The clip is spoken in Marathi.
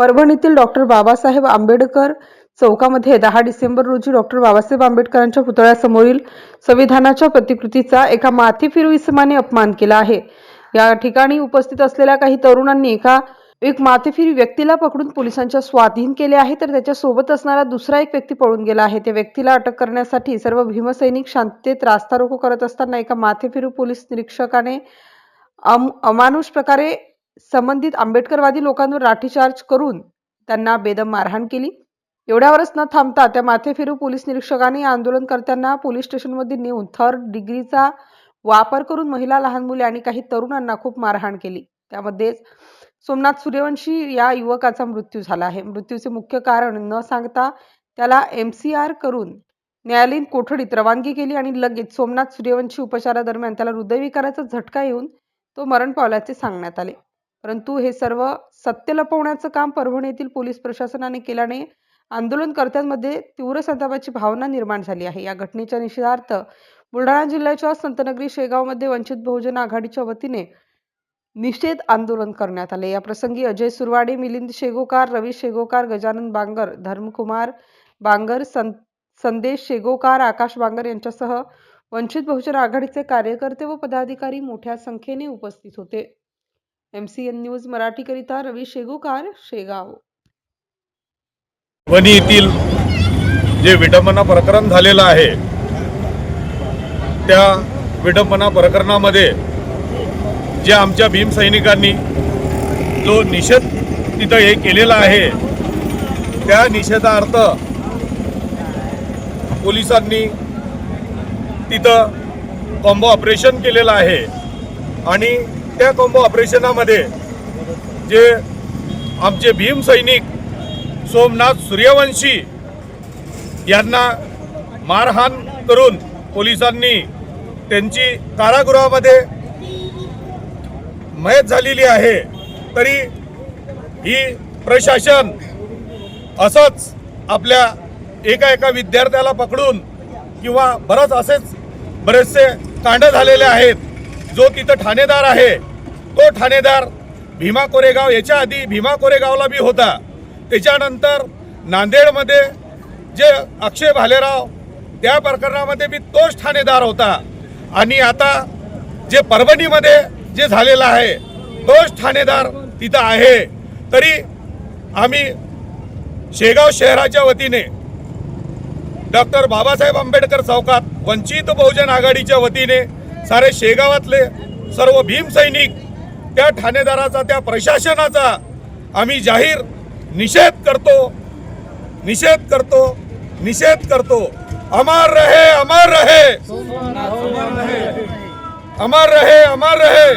परभणीतील डॉक्टर बाबासाहेब आंबेडकर चौकामध्ये दहा डिसेंबर रोजी डॉक्टर बाबासाहेब आंबेडकरांच्या पुतळ्यासमोरील संविधानाच्या प्रतिकृतीचा एका माथेफिरू इसमाने अपमान केला आहे. या ठिकाणी उपस्थित असलेल्या काही तरुणांनी एका एक माथेफिरी व्यक्तीला पकडून पोलिसांच्या स्वाधीन केले आहे तर त्याच्यासोबत असणारा दुसरा एक व्यक्ती पळून गेला आहे. त्या व्यक्तीला अटक करण्यासाठी सर्व भीमसैनिक शांततेत रास्ता रोको करत असताना एका माथेफिरू पोलीस निरीक्षकाने अम अमानुष प्रकारे संबंधित आंबेडकरवादी लोकांवर लाठीचार्ज करून त्यांना बेदम मारहाण केली. एवढ्यावरच न थांबता त्या माथेफिरू पोलीस निरीक्षकाने या आंदोलनकर्त्यांना पोलीस स्टेशनमध्ये नेऊन थर्ड डिग्रीचा वापर करून महिला लहान मुले आणि काही तरुणांना खूप मारहाण केली. त्यामध्ये सोमनाथ सूर्यवंशी या युवकाचा मृत्यू झाला आहे. मृत्यूचे मुख्य कारण न सांगता त्याला एम सी आर करून न्यायालयीन कोठडीत रवानगी केली आणि लगेच सोमनाथ सूर्यवंशी उपचारादरम्यान त्याला हृदयविकाराचा झटका येऊन तो मरण पावल्याचे सांगण्यात आले. परंतु हे सर्व सत्य लपवण्याचं काम परभणी येथील पोलीस प्रशासनाने केल्याने आंदोलनकर्त्यांमध्ये तीव्र संतापाची भावना निर्माण झाली आहे. या घटनेच्या निषेधार्थ बुलढाणा जिल्ह्याच्या संतनगरी शेगावमध्ये वंचित बहुजन आघाडीच्या वतीने निषेध आंदोलन करण्यात आले. या प्रसंगी अजय सुरवाडे मिलिंद शेगोकार रवी शेगोकार गजानन बांगर धर्मकुमार बांगर सं संदेश शेगोकार आकाश बांगर यांच्यासह वंचित बहुजन आघाडीचे कार्यकर्ते व पदाधिकारी मोठ्या संख्येने उपस्थित होते. एम सी एन न्यूज मराठीकरिता रवी शेगुकार शेगाव. वणी येथील जे विडंबना प्रकरण झालेलं आहे त्या विडंबना प्रकरणामध्ये जे आमच्या भीमसैनिकांनी जो निषेध तिथं हे केलेला आहे त्या निषेधार्थ पोलिसांनी तिथं कॉम्बो ऑपरेशन केलेलं आहे आणि त्या कॉम्बो ऑपरेशनामध्ये जे आमचे भीमसैनिक सोमनाथ सूर्यवंशी यांना मारहाण करून पोलिसांनी त्यांची कारागृहामध्ये मयत झालेली आहे तरी ही प्रशासन असंच आपल्या एका एका विद्यार्थ्याला पकडून किंवा बरंच असेच बरेचसे कांड झालेले आहेत. जो तिथं ठाणेदार आहे तो ठाणेदार भीमा कोरेगाव याच्या आधी भीमा कोरेगावला बी होता. त्याच्यानंतर नांदेडमध्ये जे अक्षय भालेराव त्या प्रकरणामध्ये बी तोच ठाणेदार होता. आणि आता जे परभणीमध्ये जे झालेलं आहे तोच ठाणेदार तिथं आहे. तरी आम्ही शेगाव शहराच्या वतीने डॉक्टर बाबासाहेब आंबेडकर चौकात वंचित बहुजन आघाडीच्या वतीने सारे शेगावातले सर्व भीमसैनिक त्या ठाणेदाराचा त्या प्रशासनाचा आम्ही जाहीर निषेध करतो निषेध करतो निषेध करतो. अमर रहे अमर रहे. अमर रहे अमर रहे.